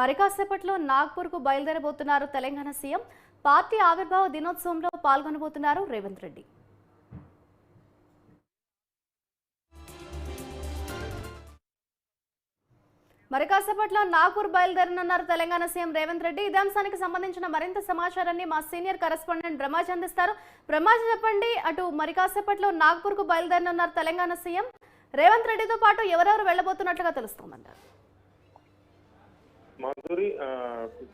మరి కాసేపట్లో నాగ్పూర్కు బయలుదేరబోతున్నారు తెలంగాణ సీఎం. పార్టీ ఆవిర్భావ దినోత్సవంలో పాల్గొనబోతున్నారు రేవంత్ రెడ్డి. మరి కాసేపట్లో నాగపూర్ బయలుదేరనున్నారు తెలంగాణ సీఎం రేవంత్ రెడ్డి. ఇదే అంశానికి సంబంధించిన మరింత సమాచారాన్ని మా సీనియర్ కరెస్పాండెంట్ బ్రహ్మాజ్ అందిస్తారు. బ్రహ్మాజ్ చెప్పండి అటు మరి కాసేపట్లో నాగ్పూర్కు బయలుదేరనున్నారు తెలంగాణ సీఎం. రేవంత్ రెడ్డితో పాటు ఎవరెవరు వెళ్ళబోతున్నట్లుగా తెలుస్తోందంటారు? మాధురి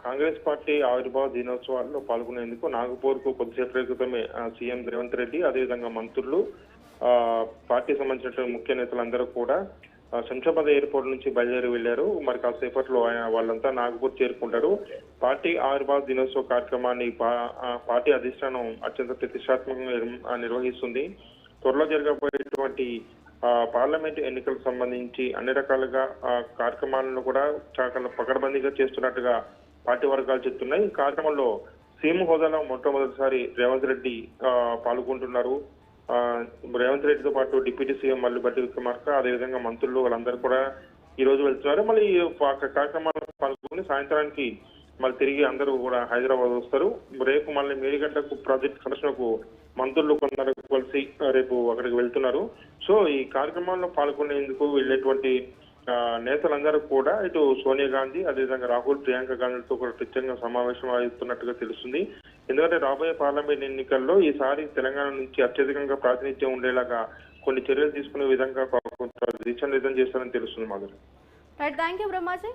కాంగ్రెస్ పార్టీ ఆవిర్భావ దినోత్సవాల్లో పాల్గొనేందుకు నాగపూర్కు కొద్దిసేపటి క్రితమే సీఎం రేవంత్ రెడ్డి అదేవిధంగా మంత్రులు పార్టీ సంబంధించిన ముఖ్య నేతలందరూ కూడా శంషాబాద్ ఎయిర్పోర్ట్ నుంచి బయలుదేరి వెళ్ళారు మరి కాసేపట్లో ఆయన వాళ్ళంతా నాగపూర్ చేరుకుంటారు. పార్టీ ఆవిర్భావ దినోత్సవ కార్యక్రమాన్ని పా- ఆ, పార్టీ అధిష్టానం అత్యంత ప్రతిష్టాత్మకంగా నిర్వ- నిర్వహిస్తుంది. త్వరలో జరగబోయేటువంటి పార్లమెంట్ ఎన్నికలకు సంబంధించి అన్ని రకాలుగా కార్యక్రమాలను కూడా చాలా పకడ్బందీగా చేస్తున్నట్టుగా పార్టీ వర్గాలు చెప్తున్నాయి. ఈ కార్యక్రమంలో సీఎం హోదాలో మొట్టమొదటిసారి రేవంత్ రెడ్డి పాల్గొంటున్నారు. రేవంత్ రెడ్డితో పాటు డిప్యూటీ సీఎం మల్లిబట్టి విక్రమార్క అదేవిధంగా మంత్రులు వాళ్ళందరూ కూడా ఈ రోజు వెళ్తున్నారు. మళ్ళీ కార్యక్రమాలు పాల్గొని సాయంత్రానికి మళ్ళీ తిరిగి అందరూ కూడా హైదరాబాద్ వస్తారు. రేపు మళ్ళీ మేడిగడ్డకు ప్రాజెక్ట్ కనెక్షన్కు మంత్రులు కొందరు కలిసి రేపు అక్కడికి వెళ్తున్నారు. సో ఈ కార్యక్రమాల్లో పాల్గొనేందుకు వెళ్ళేటువంటి నేతలందరూ కూడా ఇటు సోనియా గాంధీ అదేవిధంగా రాహుల్ ప్రియాంక గాంధీలతో కూడా ప్రత్యేకంగా సమావేశం అవుతున్నట్టుగా తెలుస్తుంది. ఎందుకంటే రాబోయే పార్లమెంట్ ఎన్నికల్లో ఈసారి తెలంగాణ నుంచి అత్యధికంగా ప్రాతినిధ్యం ఉండేలాగా కొన్ని చర్యలు తీసుకునే విధంగా కొంత దిశానిర్దేశం చేస్తారని తెలుస్తుంది మాధురి థ్యాంక్ యూ బ్రహ్మాజీ